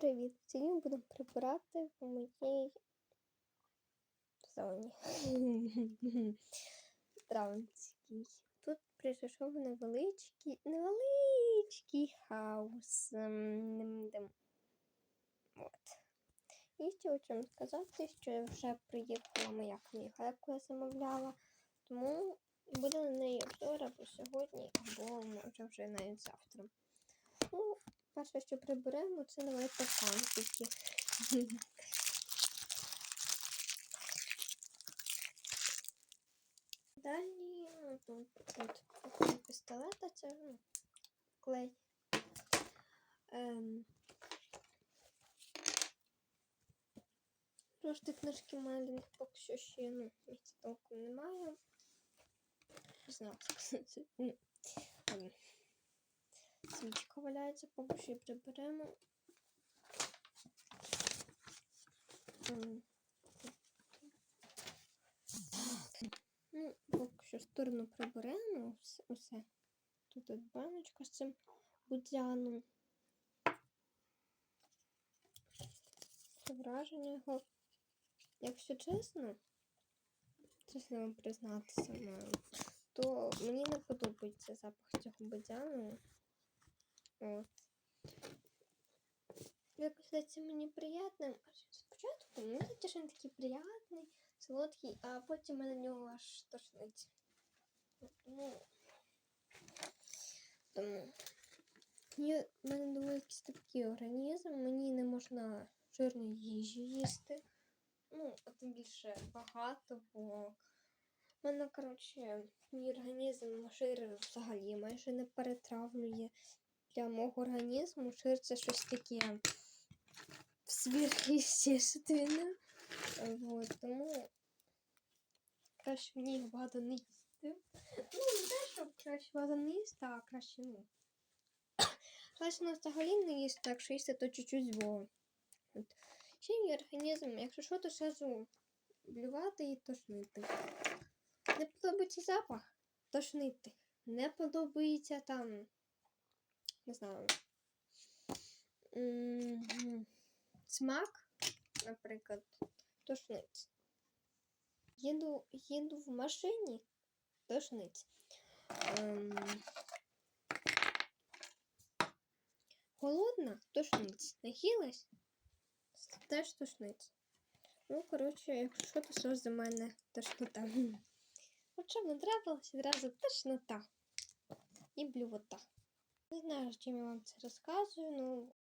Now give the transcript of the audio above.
Привіт! Сьогодні будемо прибирати в моїй зоні. Травницькій. Тут прийшов невеличкий, невеличкий хаос. Ем. От. І хотіла вам сказати, що вже приїхала моя книга, яку я замовляла. Тому буде на неї обзор або сьогодні, або може вже навіть завтра. Ну, перше, що приберемо, це давайте фантики. Далі ну, тут, тут пістолета, це ну, клей. Ем, Просто книжки маленькі, поки що ще ну, толком немає. Не знаю, сказати. Ну, валяється, поки її приберемо. Ну, поки що сторону приберемо усе. Тут от баночка з цим будяном. Це враження його. Якщо чесно, чесно вам признатися то мені не подобається запах цього будяну. От. Якось здається мені приємним. Спочатку мені здається, що він такий приємний, солодкий, а потім мене на нього аж тошнить. Тому. Тому. Мені, в мене доволі такий організм, мені не можна жирної їжі їсти. Ну, а тим більше багато, бо в мене, коротше, мій організм жир взагалі майже не перетравлює для мого організму шир щось таке сверхъестественне. Вот, тому краще мені їх багато не їсти. Ну, не те, щоб краще багато не їсти, а краще ну. Краще на взагалі не їсти, так що їсти то чуть-чуть зло. От. Ще мій організм, якщо що, то сразу блювати і тошнити. Не подобається запах, тошнити. Не подобається там не знаю. Смак, наприклад, тошнить. Їду, їду в машині, тошнить. Ем, Голодна, тошнить. Нахилась, теж тошнить. Ну, коротше, якщо то що за мене тошнота. От що не трапилось, відразу тошнота і блювота. Не знаю, чим я вам це розказую, ну